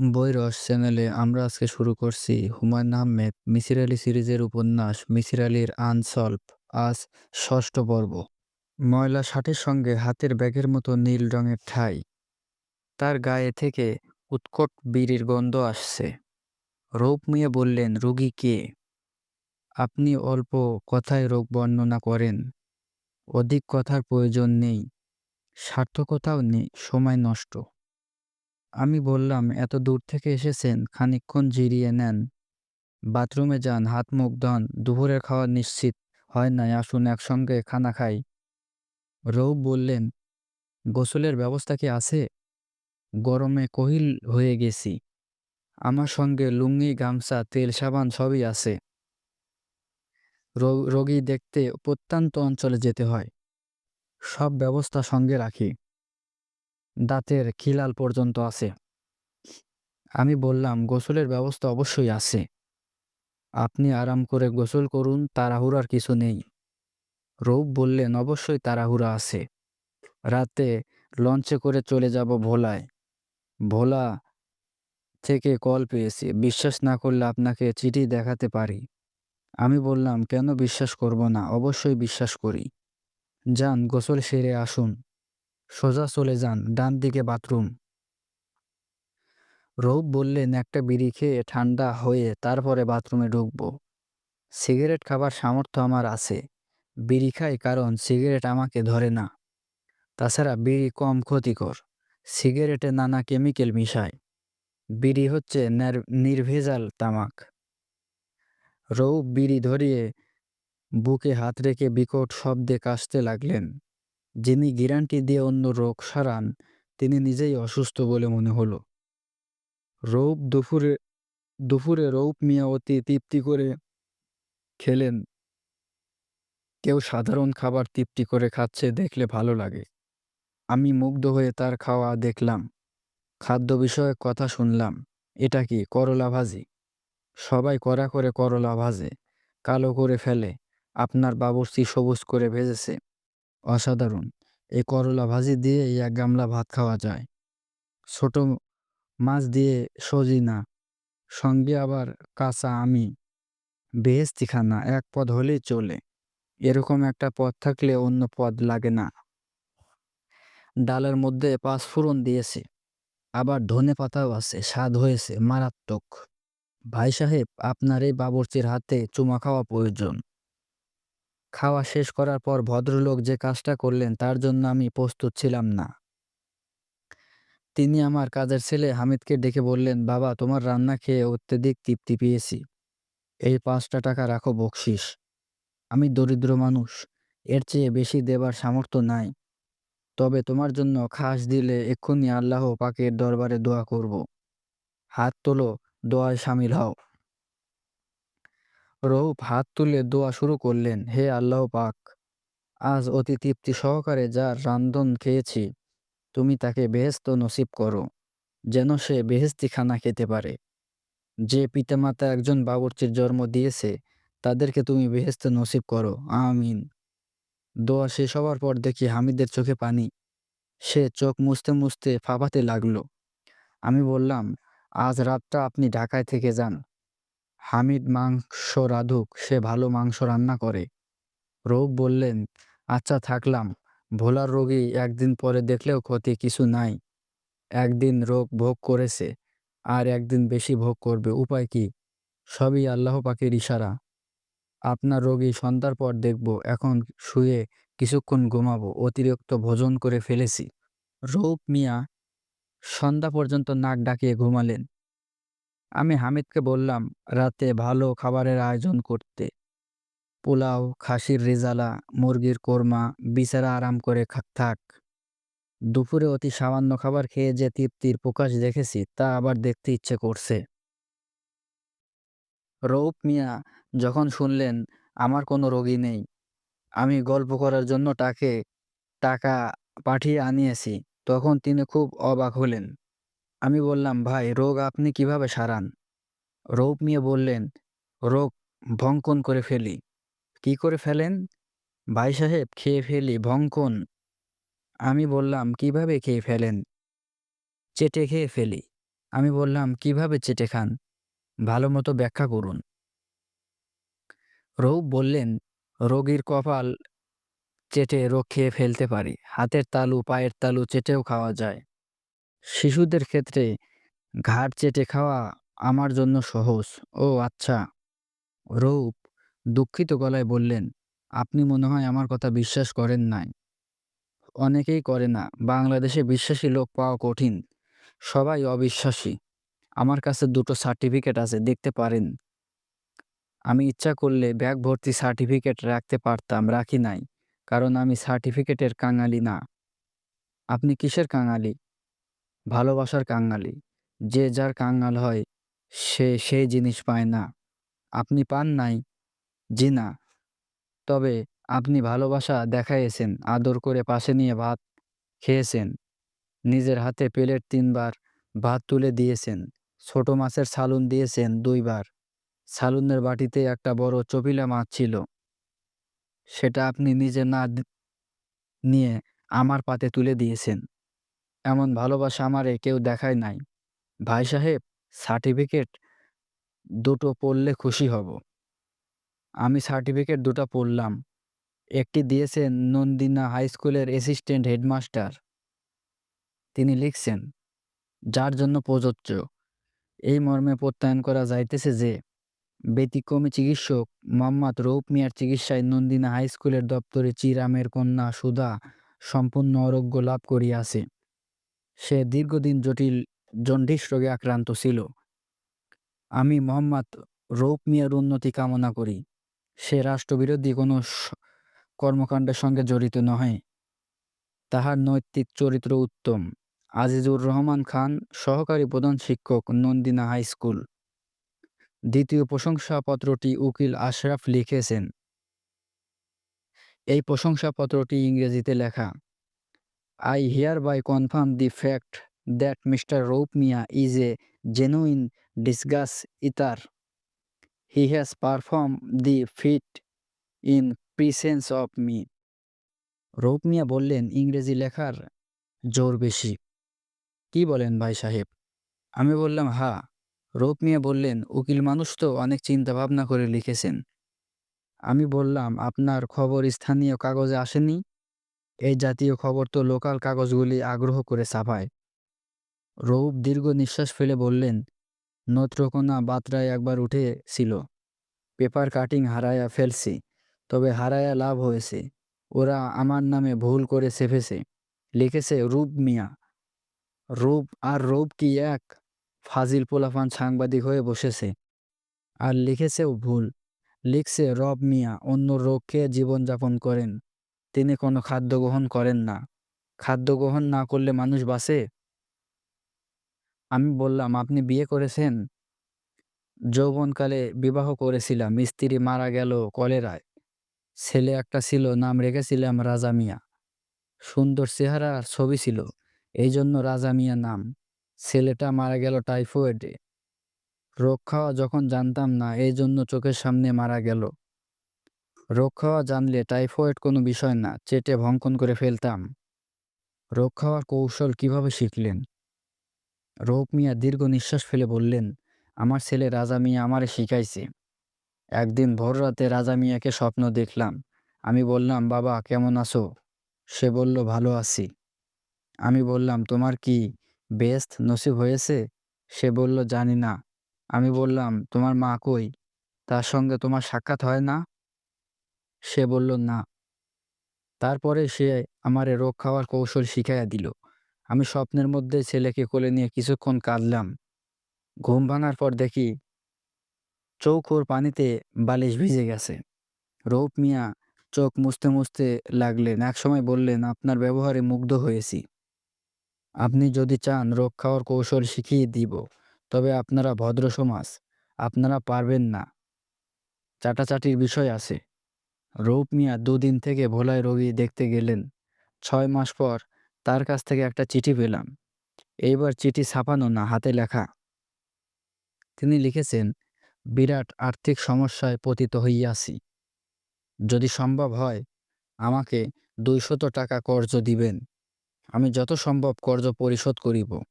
বইরস চ্যানেলে আমরা আজকে শুরু করছি হুমায়ুন আহমেদ মিসির আলী সিরিজের উপন্যাস মিসির আলীর আনসলভ আজ ষষ্ঠ পর্ব। ময়লা শার্টের সঙ্গে হাতের ব্যাগের মতো নীল রঙের ঠাই। তার গায়ে থেকে উৎকট বিড়ির গন্ধ আসছে। রৌপ মিয়া বললেন, রুগী কে? আপনি অল্প কথায় রোগ বর্ণনা করেন। অধিক কথার প্রয়োজন নেই। সার্থকতাও নেই। সময় নষ্ট। আমি বললাম, এত দূর থেকে এসেছেন, খানিকক্ষণ জিরিয়ে নেন। বাথরুমে যান, হাত, মুখ ধন, দুপুরের খাওয়া নিশ্চিত। হয় নাই, আসুন একসঙ্গে খানা খাই। রৌব বললেন, গোসলের ব্যবস্থা কি আছে? গরমে কহিল হয়ে গেছি। আমার সঙ্গে লুঙ্গি, গামছা, তেল, সাবান সবই আছে। রো- রোগী দেখতে প্রত্যন্ত অঞ্চলে যেতে হয়। সব ব্যবস্থা সঙ্গে রাখি। দাঁতের খিলাল পর্যন্ত আছে। আমি বললাম, গোসলের ব্যবস্থা অবশ্যই আছে। আপনি আরাম করে গোসল করুন, তাড়াহুড়ার কিছু নেই। রৌব বললেন, অবশ্যই তাড়াহুড়া আছে। রাতে লঞ্চে করে চলে যাব ভোলায়। ভোলা থেকে কল পেয়েছি। বিশ্বাস না করলে আপনাকে চিঠি দেখাতে পারি। আমি বললাম, কেন বিশ্বাস করব না? অবশ্যই বিশ্বাস করি। যান, গোসল সেরে আসুন। সোজা চলে যান, ডান দিকে বাথরুম। রৌব বললেন, একটা বিড়ি খেয়ে ঠান্ডা হয়ে তারপরে বাথরুমে ঢুকবো। সিগারেট খাবার সামর্থ্য আমার আছে। বিড়ি খাই কারণ সিগারেট আমাকে ধরে না। তাছাড়া বিড়ি কম ক্ষতিকর। সিগারেটে নানা কেমিক্যাল মিশায়। বিড়ি হচ্ছে নির্ভেজাল তামাক। রৌব বিড়ি ধরিয়ে বুকে হাত রেখে বিকট শব্দে কাশতে লাগলেন। যিনি গ্যারান্টি দিয়ে অন্য রোগ সারান, তিনি নিজেই অসুস্থ বলে মনে হলো। রৌপ দুপুরে দুপুরে রৌপ মিয়া অতি তৃপ্তি করে খেলেন। কেউ সাধারণ খাবার তৃপ্তি করে খাচ্ছে, দেখলে ভালো লাগে। আমি মুগ্ধ হয়ে তার খাওয়া দেখলাম। খাদ্য বিষয়ক কথা শুনলাম। এটা কি করলা ভাজি? সবাই কড়া করে করলা ভাজে, কালো করে ফেলে। আপনার বাবুর্চি সবুজ করে ভেজেছে। অসাধারণ। এই করলা ভাজি দিয়ে এক গামলা ভাত খাওয়া যায়। ছোট মাছ দিয়ে সজিনা, সঙ্গে আবার কাঁচা আমি বেহেস্তি খানা এক পদ হলেই চলে। এরকম একটা পদ থাকলে অন্য পদ লাগে না। ডালের মধ্যে পাঁচ পাঁচফোড়ন দিয়েছে। আবার ধনে পাতাও আছে, স্বাদ হয়েছে মারাত্মক। ভাই সাহেব, আপনার এই বাবুর্চির হাতে চুমা খাওয়া প্রয়োজন। খাওয়া শেষ করার পর ভদ্রলোক যে কাজটা করলেন, তার জন্য আমি প্রস্তুত ছিলাম না। তিনি আমার কাজের ছেলে হামিদকে ডেকে বললেন, বাবা, তোমার রান্না খেয়ে অত্যধিক তৃপ্তি পেয়েছি। এই পাঁচটা টাকা রাখো বকশিস। আমি দরিদ্র মানুষ। এর চেয়ে বেশি দেবার সামর্থ্য নাই। তবে তোমার জন্য খাস দিলে এক্ষুনি আল্লাহ পাকের দরবারে দোয়া করব। হাত তোলো, দোয়ায় সামিল হও। রৌফ হাত তুলে দোয়া শুরু করলেন, হে আল্লাহ পাক, আজ অতি তৃপ্তি সহকারে যার রান্ধন খেয়েছি, তুমি তাকে বেহেস্ত নসিব করো, যেন সে বেহেস্তি খানা খেতে পারে। যে পিতামাতা একজন বাবুর্চির জন্ম দিয়েছে, তাদেরকে তুমি বেহেস্ত নসিব করো, আমিন। দোয়া শেষ হওয়ার পর দেখি হামিদের চোখে পানি। সে চোখ মুছতে মুছতে ফাঁপাতে লাগল। আমি বললাম, আজ রাতটা আপনি ঢাকায় থেকে যান হামিদ মাংস রাধুক, সে ভালো মাংস রান্না করে। রৌব বললেন আচ্ছা থাকলাম। ভোলার রোগী একদিন পরে দেখলেও ক্ষতি কিছু নাই। একদিন রোগ ভোগ করেছে, আর একদিন বেশি ভোগ করবে। উপায় কি? সবই আল্লাহ পাকের ইশারা। আপনার রোগী সন্ধ্যার পর দেখব, এখন শুয়ে কিছুক্ষণ ঘুমাবো, অতিরিক্ত ভোজন করে ফেলেছি। রৌপ মিয়া সন্ধ্যা পর্যন্ত নাক ডাকিয়ে ঘুমালেন। আমি হামিদকে বললাম, রাতে ভালো খাবারের আয়োজন করতে। পোলাও, খাসির রেজালা, মুরগির কোরমা বিছারা আরাম করে থাক। দুপুরে অতি সামান্য খাবার খেয়ে যে তৃপ্তির প্রকাশ দেখেছি, তা আবার দেখতে ইচ্ছে করছে। রৌপ মিয়া যখন শুনলেন, আমার কোনো রোগী নেই। আমি গল্প করার জন্য তাকে, টাকা পাঠিয়ে আনিয়েছি। তখন তিনি খুব অবাক হলেন। আমি বললাম, ভাই, রোগ আপনি কীভাবে সারান? রৌপ মিয়া বললেন, রোগ ভঙ্কন করে ফেলি। কি করে ফেলেন? ভাই সাহেব, খেয়ে ফেলি, ভঙ্কন। আমি বললাম, কীভাবে খেয়ে ফেলেন? চেটে খেয়ে ফেলি। আমি বললাম, কীভাবে চেটে খান? ভালো মতো ব্যাখ্যা করুন। রৌপ বললেন, রোগীর কপাল চেটে রোগ খেয়ে ফেলতে পারি। হাতের তালু, পায়ের তালু চেটেও খাওয়া যায়। শিশুদের ক্ষেত্রে ঘাড় চেটে খাওয়া আমার জন্য সহজ। ও আচ্ছা রৌপ দুঃখিত গলায় বললেন, আপনি মনে হয় আমার কথা বিশ্বাস করেন নাই। অনেকেই করে না, বাংলাদেশে বিশ্বাসী লোক পাওয়া কঠিন। সবাই অবিশ্বাসী। আমার কাছে দুটো সার্টিফিকেট আছে, দেখতে পারেন। আমি ইচ্ছা করলে ব্যাগ ভর্তি সার্টিফিকেট রাখতে পারতাম, রাখি নাই, কারণ আমি সার্টিফিকেটের কাঙালি না। আপনি কিসের কাঙালি? ভালোবাসার কাঙালি। যে যার কাঙাল হয়, সে সেই জিনিস পায় না। আপনি পান নাই? জি না। তবে আপনি ভালোবাসা দেখাইয়েছেন, আদর করে পাশে নিয়ে ভাত খেয়েছেন, নিজের হাতে প্লেট তিনবার ভাত তুলে দিয়েছেন, ছোট মাছের সালুন দিয়েছেন দুইবার সালুনের বাটিতে একটা বড় চপিলা মাছ ছিল। সেটা আপনি নিজে না নিয়ে আমার পাতে তুলে দিয়েছেন। এমন ভালোবাসা আমারে কেউ দেখায় নাই। ভাই সাহেব সার্টিফিকেট দুটো পড়লে খুশি হব। আমি সার্টিফিকেট দুটো পড়লাম। একটি দিয়েছেন নন্দিনা হাই স্কুলের অ্যাসিস্ট্যান্ট হেডমাস্টার তিনি লিখছেন, যার জন্য প্রযোজ্য। এই মর্মে প্রত্যয়ন করা যাইতেছে যে, ব্যতিক্রমী চিকিৎসক মোহাম্মদ রৌপ মিয়ার চিকিৎসায় নন্দিনা হাই স্কুলের দপ্তরে চিরামের কন্যা সুধা সম্পূর্ণ আরোগ্য লাভ করিয়াছে। সে দীর্ঘদিন জটিল জন্ডিস রোগে আক্রান্ত ছিল। আমি মোহাম্মদ রৌপ মিয়ার উন্নতি কামনা করি। সে রাষ্ট্রবিরোধী কোনো কর্মকাণ্ডের সঙ্গে জড়িত নহে। তাহার নৈতিক চরিত্র উত্তম। আজিজুর রহমান খান, সহকারী প্রধান শিক্ষক, নন্দিনা হাই স্কুল। দ্বিতীয় প্রশংসাপত্রটি উকিল আশরাফ লিখেছেন। এই প্রশংসাপত্রটি ইংরেজিতে লেখা I hereby confirm the fact that mister Roup Mia is a genuine disgust either he has perform the feat in presence of me Roup Mia বললেন, ইংরেজি লেখার জোর বেশি। কি বলেন ভাই সাহেব? আমি বললাম, হা। রৌপ মিয়া বললেন, উকিল মানুষ তো অনেক চিন্তা ভাবনা করে লিখেছেন। আমি বললাম, আপনার খবর স্থানীয় কাগজে আসেনি? এই জাতীয় খবর তো লোকাল কাগজগুলি আগ্রহ করে ছাপায়। রৌপ দীর্ঘ নিঃশ্বাস ফেলে বললেন, নত্রকোনা বাতরায় একবার উঠেছিল। পেপার কাটিং হারায়া ফেলছি, তবে হারায়া লাভ হয়েছে। ওরা আমার নামে ভুল করে ছেপেছে। লিখেছে রূপ মিয়া। রূপ আর রূপ কি এক? ফাজিল পোলাফান সাংবাদিক হয়ে বসেছে। আর লিখেছেও ভুল। লিখছে রব মিয়া, অন্য রোগকে জীবনযাপন করেন। তিনি কোনো খাদ্য গ্রহণ করেন না। খাদ্য গ্রহণ না করলে মানুষ বাঁচে? আমি বললাম, আপনি বিয়ে করেছেন? যৌবনকালে বিবাহ করেছিলাম, স্ত্রী মারা গেল কলেরায়। ছেলে একটা ছিল, নাম রেখেছিলাম রাজা মিয়া। সুন্দর চেহারা আর ছবি ছিল এই জন্য রাজা মিয়া নাম। ছেলেটা মারা গেল টাইফয়েডে। খাওয়া যখন জানতাম না এই জন্য চোখের সামনে মারা গেল। রোগ খাওয়া জানলে টাইফয়েড কোনো বিষয় না, চেটে ভঙ্কন করে ফেলতাম। রোগ খাওয়ার কৌশল কীভাবে শিখলেন? রোগ মিয়া দীর্ঘ নিঃশ্বাস ফেলে বললেন, আমার ছেলে রাজা মিয়া আমারে শিখাইছে। একদিন ভোর রাতে রাজা মিয়াকে স্বপ্ন দেখলাম। আমি বললাম, বাবা, কেমন আছো? সে বলল, ভালো আছি। আমি বললাম, তোমার কি বেস্ট নসিব হয়েছে? সে বলল, জানি না। আমি বললাম, তোমার মা কই? তার সঙ্গে তোমার সাক্ষাৎ হয় না? সে বলল, না। তারপরে সে আমারে রোগ খাওয়ার কৌশল শিখাইয়া দিল। আমি স্বপ্নের মধ্যে ছেলেকে কোলে নিয়ে কিছুক্ষণ কাঁদলাম। ঘুম ভাঙার পর দেখি চৌকোর পানিতে বালিশ ভিজে গেছে। রৌপ মিয়া চোখ মুছতে মুছতে লাগলেন। একসময় বললেন, আপনার ব্যবহারে মুগ্ধ হয়েছি। আপনি যদি চান রোগ খাওয়ার কৌশল শিখিয়ে দিব, তবে আপনারা ভদ্র সমাজ। আপনারা পারবেন না। চাটাচাটির বিষয় আছে। রৌপ মিয়া দুদিন থেকে ভোলায় রোগী দেখতে গেলেন। ছয় মাস পর তার কাছ থেকে একটা চিঠি পেলাম। এইবার চিঠি ছাপানো না, হাতে লেখা। তিনি লিখেছেন, বিরাট আর্থিক সমস্যায় পতিত হইয়াছি। যদি সম্ভব হয়, আমাকে দুইশত টাকা কর্জ দিবেন। আমি যত সম্ভব কর্জ পরিশোধ করিব।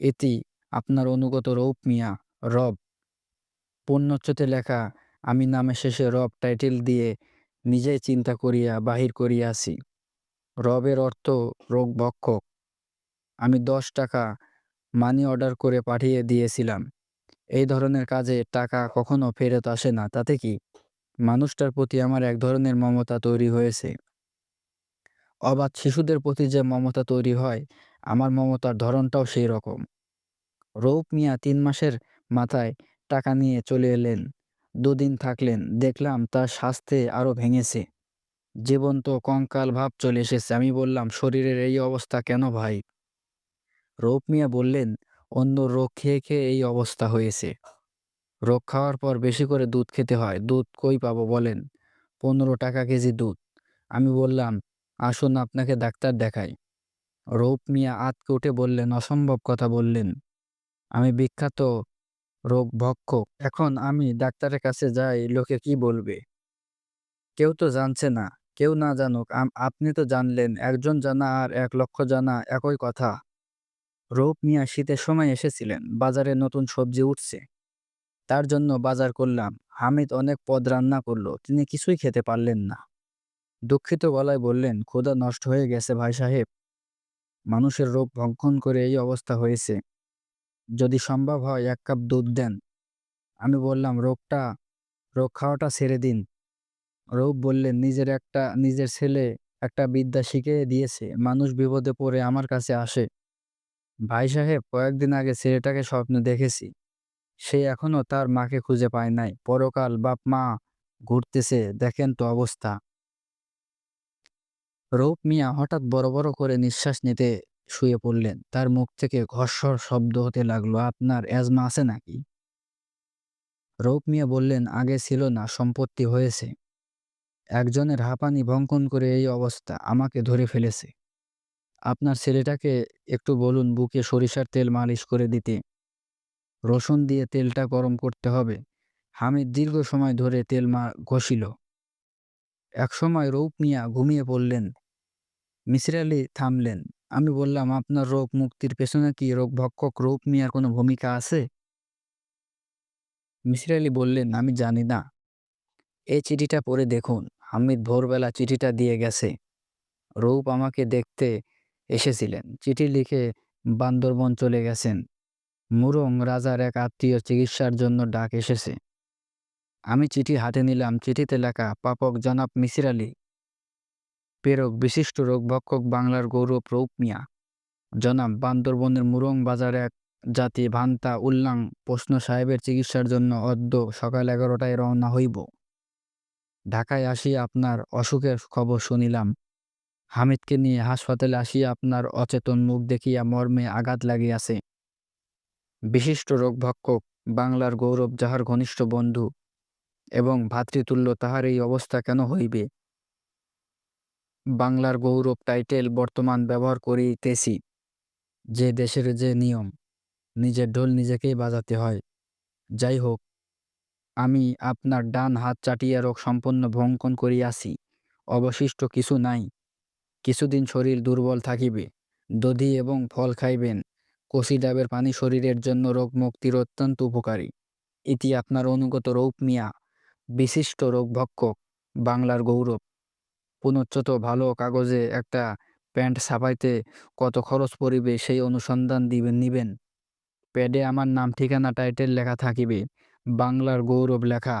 এটি আপনার অনুগত রৌপ মিয়া, রব। পূর্ণচ্যতে লেখা, আমি নামে শেষে রব টাইটেল দিয়ে নিজেই চিন্তা করিয়া বাহির করিয়াছি রবের অর্থ রোগভক্ষক আমি দশ টাকা মানি অর্ডার করে পাঠিয়ে দিয়েছিলাম। এই ধরনের কাজে টাকা কখনো ফেরত আসে না। তাতে কি? মানুষটার প্রতি আমার এক ধরনের মমতা তৈরি হয়েছে। অবাধ শিশুদের প্রতি যে মমতা তৈরি হয়, আমার মমতার ধরনটাও সেই রকম। রৌপ মিয়া তিন মাসের মাথায় টাকা নিয়ে চলে এলেন। দুদিন থাকলেন, দেখলাম তার স্বাস্থ্যে আরও ভেঙেছে। জীবন্ত কঙ্কাল ভাব চলে এসেছে। আমি বললাম, শরীরের এই অবস্থা কেন ভাই? রৌপ মিয়া বললেন, অন্য রোগ খেয়ে খেয়ে এই অবস্থা হয়েছে। রোগ খাওয়ার পর বেশি করে দুধ খেতে হয়। দুধ কই পাবো বলেন? পনেরো টাকা কেজি দুধ। আমি বললাম, আসুন আপনাকে ডাক্তার দেখাই। রৌপ মিয়া আতকে উঠে বললেন, অসম্ভব কথা বললেন। আমি বিখ্যাত রোগ ভক্ষক। এখন আমি ডাক্তারের কাছে যাই, লোকে কি বলবে? কেউ তো জানছে না, কেউ না জানুক। আপনি তো জানলেন, একজন জানা আর এক লক্ষ জানা একই কথা। রৌপ মিয়া শীতের সময় এসেছিলেন, বাজারে নতুন সবজি উঠছে। তার জন্য বাজার করলাম। হামিদ অনেক পদ রান্না করল, তিনি কিছুই খেতে পারলেন না। দুঃখিত গলায় বললেন, ক্ষুধা নষ্ট হয়ে গেছে ভাই সাহেব। মানুষের রোগ ভক্ষণ করে এই অবস্থা হয়েছে। যদি সম্ভব হয় এক কাপ দুধ দেন। আমি বললাম, রোগটা, রোগ খাওয়াটা ছেড়ে দিন। রৌপ বললেন নিজের একটা, নিজের ছেলে একটা বিদ্যা শিখে দিয়েছে, মানুষ বিপদে পড়ে আমার কাছে আসে। ভাই সাহেব, কয়েকদিন আগে ছেলেটাকে স্বপ্ন দেখেছি। সে এখনও তার মাকে খুঁজে পায় নাই। পরকাল বাপ, মা ঘুরতেছে, দেখেন তো অবস্থা। রৌপ মিয়া হঠাৎ বড় বড় করে নিঃশ্বাস নিতে শুয়ে পড়লেন। তার মুখ থেকে ঘর্ষর শব্দ হতে লাগল, আপনার অ্যাজমা আছে নাকি? রৌপ মিয়া বললেন, আগে ছিল না, সম্পত্তি হয়েছে। একজনের হাঁপানি ভঙ্কন করে এই অবস্থা আমাকে ধরে ফেলেছে। আপনার ছেলেটাকে একটু বলুন বুকে সরিষার তেল মালিশ করে দিতে। রসুন দিয়ে তেলটা গরম করতে হবে। হামিদ দীর্ঘ সময় ধরে তেল মা ঘষিল। একসময় রৌপ মিয়া ঘুমিয়ে পড়লেন। মিসির আলি থামলেন। আমি বললাম, আপনার রোগ মুক্তির পেছনে কি রোগ ভক্ষক রৌপ মিয়ার কোনো ভূমিকা আছে? মিসির আলি বললেন, আমি জানি না। এই চিঠিটা পড়ে দেখুন। হামিদ ভোরবেলা চিঠিটা দিয়ে গেছে। রৌপ আমাকে দেখতে এসেছিলেন। চিঠি লিখে বান্দরবন চলে গেছেন। মুরং রাজার এক আত্মীয় চিকিৎসার জন্য ডাক এসেছে। আমি চিঠি হাতে নিলাম। চিঠিতে লেখা, পাপক জনাব মিসির আলী প্রেরক বিশিষ্ট রোগভক্ষক বাংলার গৌরব রৌপ মিয়া। জনাব, বান্দরবনের মুরং বাজার এক জাতি ভান্তা উল্লাং প্রশ্ন সাহেবের চিকিৎসার জন্য অদ্য সকাল এগারোটায় রওনা হইব। ঢাকায় আসিয়া আপনার অসুখের খবর শুনিলাম। হামিদকে নিয়ে হাসপাতালে আসিয়া আপনার অচেতন মুখ দেখিয়া মর্মে আঘাত লাগিয়াছে। বিশিষ্ট রোগভক্ষক বাংলার গৌরব যাহার ঘনিষ্ঠ বন্ধু এবং ভাতৃতুল্য তাহার এই অবস্থা কেন হইবে? বাংলার গৌরব টাইটেল বর্তমান ব্যবহার করিতেছি। যে দেশের যে নিয়ম, নিজের ঢোল নিজেকেই বাজাতে হয়। যাই হোক আমি আপনার ডান হাত চাটিয়া রোগ সম্পন্ন ভঙ্কন করিয়াছি। অবশিষ্ট কিছু নাই। কিছুদিন শরীর দুর্বল থাকিবে। দধি এবং ফল খাইবেন। কষি ডাবের পানি শরীরের জন্য রোগ মুক্তির অত্যন্ত উপকারী। ইতি আপনার অনুগত রৌপ মিয়া বিশিষ্ট রোগভক্ষক, বাংলার গৌরব। পুনচ্চত ভালো কাগজে একটা প্যান্ট ছাপাইতে কত খরচ পড়িবে সেই অনুসন্ধান দিবেন, নিবেন। প্যাডে আমার নাম, ঠিকানা, টাইটেল লেখা থাকিবে। বাংলার গৌরব লেখা।